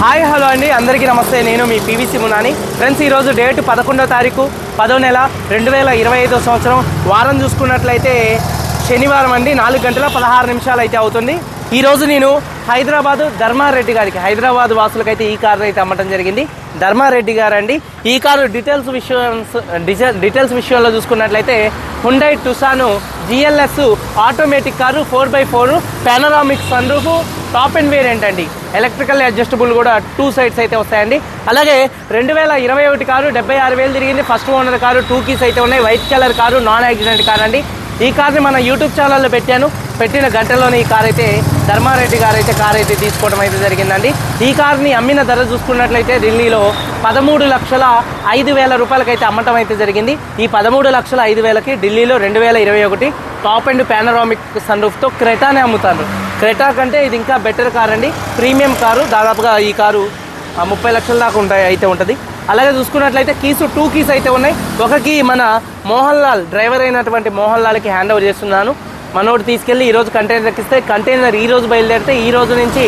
Hi hello అండి. అందరికీ నమస్తే. నేను మీ పీవీసీ మునాని. ఫ్రెండ్స్ ఈరోజు డేట్ పదకొండో తారీఖు పదో నెల రెండు వేల ఇరవై ఐదో సంవత్సరం. వారం చూసుకున్నట్లయితే శనివారం అండి. నాలుగు గంటల పదహారు నిమిషాలు అయితే అవుతుంది. ఈరోజు నేను హైదరాబాద్ ధర్మారెడ్డి గారికి హైదరాబాద్ వాసులకైతే ఈ కారు అయితే అమ్మటం జరిగింది. ధర్మారెడ్డి గారు అండి ఈ కారు డీటెయిల్స్ విషయన్స్ డీటెయిల్స్ విషయంలో చూసుకున్నట్లయితే Hyundai Tucson GLS automatic car four by four panoramic sun roof top end variant అండి ఎలక్ట్రికల్ అడ్జస్టబుల్ కూడా టూ సైడ్స్ అయితే వస్తాయండి. అలాగే రెండు వేల ఇరవై ఒకటి కారు డెబ్బై ఆరు వేలు తిరిగింది. First owner car two keys అయితే ఉన్నాయి. White colour car non accident car అండి. ఈ కార్ని మన యూట్యూబ్ ఛానల్లో పెట్టాను. పెట్టిన గంటలోనే ఈ కార్ అయితే ధర్మారెడ్డి గారు అయితే కార్ అయితే తీసుకోవడం అయితే జరిగిందండి. ఈ కార్ని అమ్మిన ధర చూసుకున్నట్లయితే ఢిల్లీలో పదమూడు లక్షల ఐదు వేల రూపాయలకైతే అమ్మటం అయితే జరిగింది. ఈ పదమూడు లక్షల ఐదు వేలకి ఢిల్లీలో రెండు వేల ఇరవై ఒకటి టాప్ అండ్ పానరామిక్ సన్ రూఫ్తో క్రెటానే అమ్ముతారు. క్రెటా కంటే ఇది ఇంకా బెటర్ కార్ అండి. Premium car. దాదాపుగా ఈ కారు ముప్పై లక్షల దాకా ఉంటాయి అయితే ఉంటుంది. అలాగే చూసుకున్నట్లయితే కీసు టూ కీస్ అయితే ఉన్నాయి. ఒక కీ మన మోహన్ లాల్ డ్రైవర్ అయినటువంటి మోహన్ లాల్కి హ్యాండ్ ఓవర్ చేస్తున్నాను. మనోడు తీసుకెళ్ళి ఈ రోజు కంటైనర్ ఇస్తే కంటైనర్ ఈ రోజు బయలుదేరితే ఈ రోజు నుంచి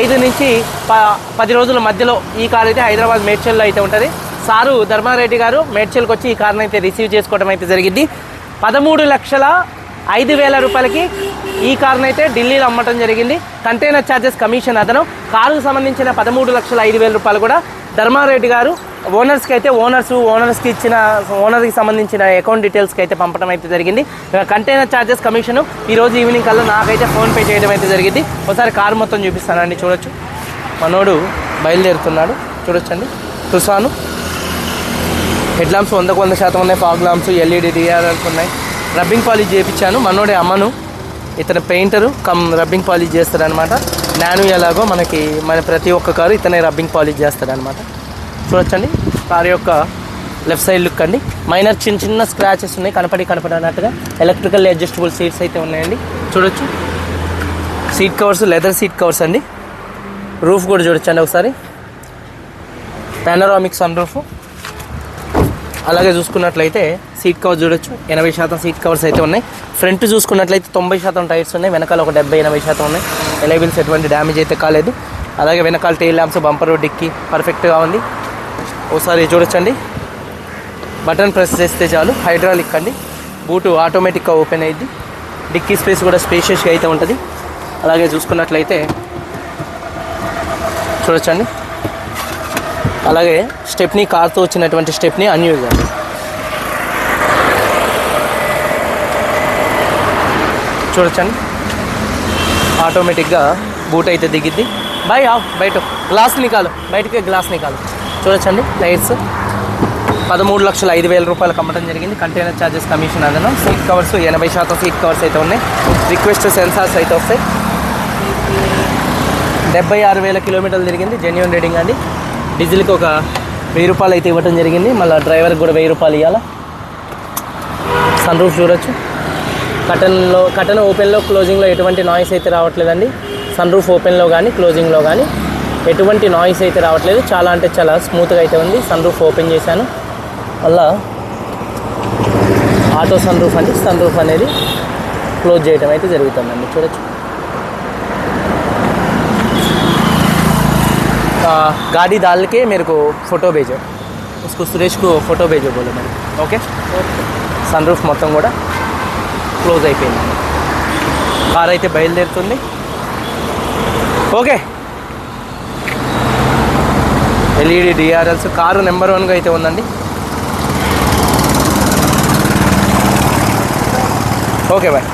ఐదు నుంచి ప పది రోజుల మధ్యలో ఈ కార్ అయితే హైదరాబాద్ మేడ్చల్లో అయితే ఉంటుంది. సారు ధర్మారెడ్డి గారు మేడ్చల్కి వచ్చి ఈ కార్ని అయితే రిసీవ్ చేసుకోవడం అయితే జరిగింది. పదమూడు లక్షల ఐదు వేల రూపాయలకి ఈ కారును అయితే ఢిల్లీలో అమ్మటం జరిగింది. కంటైనర్ ఛార్జెస్ కమిషన్ అదనం. కారుకు సంబంధించిన పదమూడు లక్షల ఐదు వేల రూపాయలు కూడా ధర్మారెడ్డి గారు ఓనర్స్కి అయితే ఓనర్స్ ఓనర్స్కి ఇచ్చిన ఓనర్కి సంబంధించిన అకౌంట్ డీటెయిల్స్కి అయితే పంపడం అయితే జరిగింది. కంటైనర్ ఛార్జెస్ కమిషన్ ఈరోజు ఈవినింగ్ కల్లా నాకైతే ఫోన్పే చేయడం అయితే జరిగింది. ఒకసారి కారు మొత్తం చూపిస్తానండి చూడొచ్చు. మనోడు బయలుదేరుతున్నాడు చూడొచ్చండి. తుసాను హెడ్ లాంప్స్ వందకు వంద శాతం ఉన్నాయి ఫాగ్ లాంప్స్ ఎల్ఈడి డిఆర్ఎల్స్ ఉన్నాయి. రబ్బింగ్ పాలిష్ చేయించాను మనోడే అమ్మను ఇతను పెయింటరు కమ్ రబ్బింగ్ పాలిష్ చేస్తాడనమాట నాను ఎలాగో మనకి మన ప్రతి ఒక్క కారు ఇతనే రబ్బింగ్ పాలిష్ చేస్తాడనమాట చూడొచ్చండి కారు యొక్క లెఫ్ట్ సైడ్ లుక్ అండి. మైనర్ చిన్న చిన్న స్క్రాచెస్ ఉన్నాయి కనపడి కనపడనట్టుగా. ఎలక్ట్రికల్ అడ్జస్టబుల్ సీట్స్ అయితే ఉన్నాయండి. చూడొచ్చు. Seat covers leather seat covers అండి. రూఫ్ కూడా చూడొచ్చండి ఒకసారి. పానరామిక్ సన్ రూఫ్ అలాగే చూసుకున్నట్లయితే సీట్ కవర్ చూడొచ్చు. ఎనభై శాతం సీట్ కవర్స్ అయితే ఉన్నాయి. ఫ్రంట్ చూసుకున్నట్లయితే తొంభై శాతం టైర్స్ ఉన్నాయి. వెనకాల ఒక డెబ్బై ఎనభై శాతం ఉన్నాయి. ఎలైబిల్స్ ఎటువంటి డ్యామేజ్ అయితే కాలేదు. అలాగే వెనకాల టైల్ ల్యాంప్స్ బంపర్ డిక్కి పర్ఫెక్ట్గా ఉంది. ఒకసారి చూడొచ్చండి. బటన్ ప్రెస్ చేస్తే చాలు. హైడ్రాలిక్ అండి. బూటు ఆటోమేటిక్గా ఓపెన్ అయ్యింది డిక్కీ స్పేస్ కూడా స్పేషియస్గా అయితే ఉంటుంది. అలాగే చూసుకున్నట్లయితే చూడొచ్చండి. అలాగే స్టెప్ని కార్తో వచ్చినటువంటి స్టెప్ని అన్యూజ్ చూడొచ్చండి. ఆటోమేటిక్గా బూట్ అయితే దిగిద్ది. బై ఆఫ్ బయట. గ్లాస్ నికాలు బయటకే గ్లాస్ నికాలు. చూడొచ్చండి లైట్స్. పదమూడు లక్షల ఐదు వేల రూపాయలకు అమ్మటం జరిగింది. కంటైనర్ ఛార్జెస్ కమిషన్ అదనం సీట్ కవర్స్ ఎనభై శాతం సీట్ కవర్స్ అయితే ఉన్నాయి. రిక్వెస్ట్ సెన్సార్స్ అయితే వస్తాయి. డెబ్బై ఆరు వేల కిలోమీటర్లు తిరిగింది. జెన్యున్ రీడింగ్ అండి. డీజిల్కి ఒక వెయ్యి రూపాయలు అయితే ఇవ్వడం జరిగింది. మళ్ళీ డ్రైవర్కి కూడా వెయ్యి రూపాయలు ఇవ్వాలా సన్ రూఫ్ చూడొచ్చు. కటన్లో కటన్ ఓపెన్లో క్లోజింగ్లో ఎటువంటి నాయిస్ అయితే రావట్లేదండి. సన్ రూఫ్ ఓపెన్లో కానీ క్లోజింగ్లో కానీ ఎటువంటి నాయిస్ అయితే రావట్లేదు. చాలా అంటే చాలా స్మూత్గా అయితే ఉంది. సన్ రూఫ్ ఓపెన్ చేశాను. మళ్ళా ఆటో సన్ రూఫ్ అంటే సన్ రూఫ్ అనేది క్లోజ్ చేయడం అయితే జరుగుతుందండి. చూడొచ్చు. गाड़ी डाल के मेरे को फ़ोटो भेजो उसको సురేష్ కు ఫోటో भेजो बोलो మరి ఓకే సన్ రూఫ్ మొత్తం కూడా క్లోజ్ అయిపోయింది కార్ అయితే బయలుదేరుతుంది okay LED DRLs car number వన్గా అయితే ఉందండి ఓకే బాయ్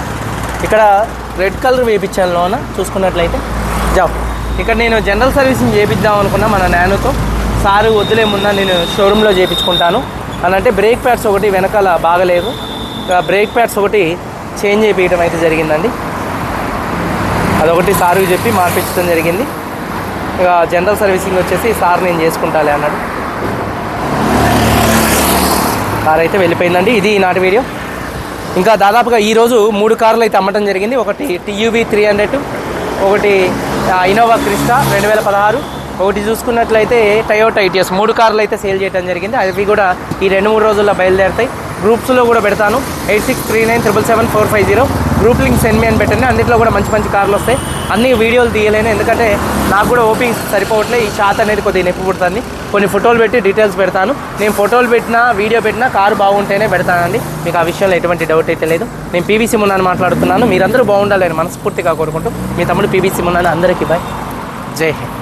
ఇక్కడ రెడ్ కలర్ వేయించాను లోన చూసుకున్నట్లయితే జాబ్ ఇక్కడ నేను జనరల్ సర్వీసింగ్ చేపిద్దాం అనుకున్నా మన నానుతో సారు వద్దులే ముందా నేను షోరూంలో చేయించుకుంటాను అని అంటే బ్రేక్ ప్యాడ్స్ ఒకటి వెనకాల బాగలేదు. ఇక బ్రేక్ ప్యాడ్స్ ఒకటి చేంజ్ చేయించడం అయితే జరిగిందండి. అదొకటి సారుకి చెప్పి మార్పించడం జరిగింది. ఇక జనరల్ సర్వీసింగ్ వచ్చేసి సార్ నేను చేసుకుంటాలే అన్నాడు. కార్ అయితే వెళ్ళిపోయిందండి. ఇది ఈనాటి వీడియో. ఇంకా దాదాపుగా ఈరోజు మూడు కార్లు అయితే అమ్మటం జరిగింది. ఒకటి టీయూబీ త్రీ హండ్రెడ్ ఒకటి ఇనోవా ఇన్నోవా క్రిస్టా రెండు వేల పదహారు. ఒకటి చూసుకున్నట్లయితే టయోటా ఐటీఎస్ మూడు కార్లు అయితే సేల్ చేయడం జరిగింది. అవి కూడా ఈ రెండు మూడు రోజుల్లో బయలుదేరుతాయి. గ్రూప్స్లో కూడా పెడతాను. Eight six three nine triple seven four five zero. Group link send me అని పెట్టండి. అన్నింటిలో కూడా మంచి మంచి కార్లు వస్తాయి. అన్ని వీడియోలు తీయలేను. ఎందుకంటే నాకు కూడా ఓపిక సరిపోవట్లే ఈ షాత్ అనేది కొద్దిగా నొప్పి పుడుతుంది. కొన్ని ఫోటోలు పెట్టి డీటెయిల్స్ పెడతాను. నేను ఫోటోలు పెట్టినా వీడియో పెట్టినా కారు బాగుంటేనే పెడతానండి. మీకు ఆ విషయంలో ఎటువంటి డౌట్ అయితే లేదు. నేను పీవీసీ మున్నాను మాట్లాడుతున్నాను. మీరందరూ బాగుండాలని మనస్ఫూర్తిగా కోరుకుంటూ మీ తమ్ముడు పీవీసీ మున్నాను అందరికీ బాయ్. జై హింద్.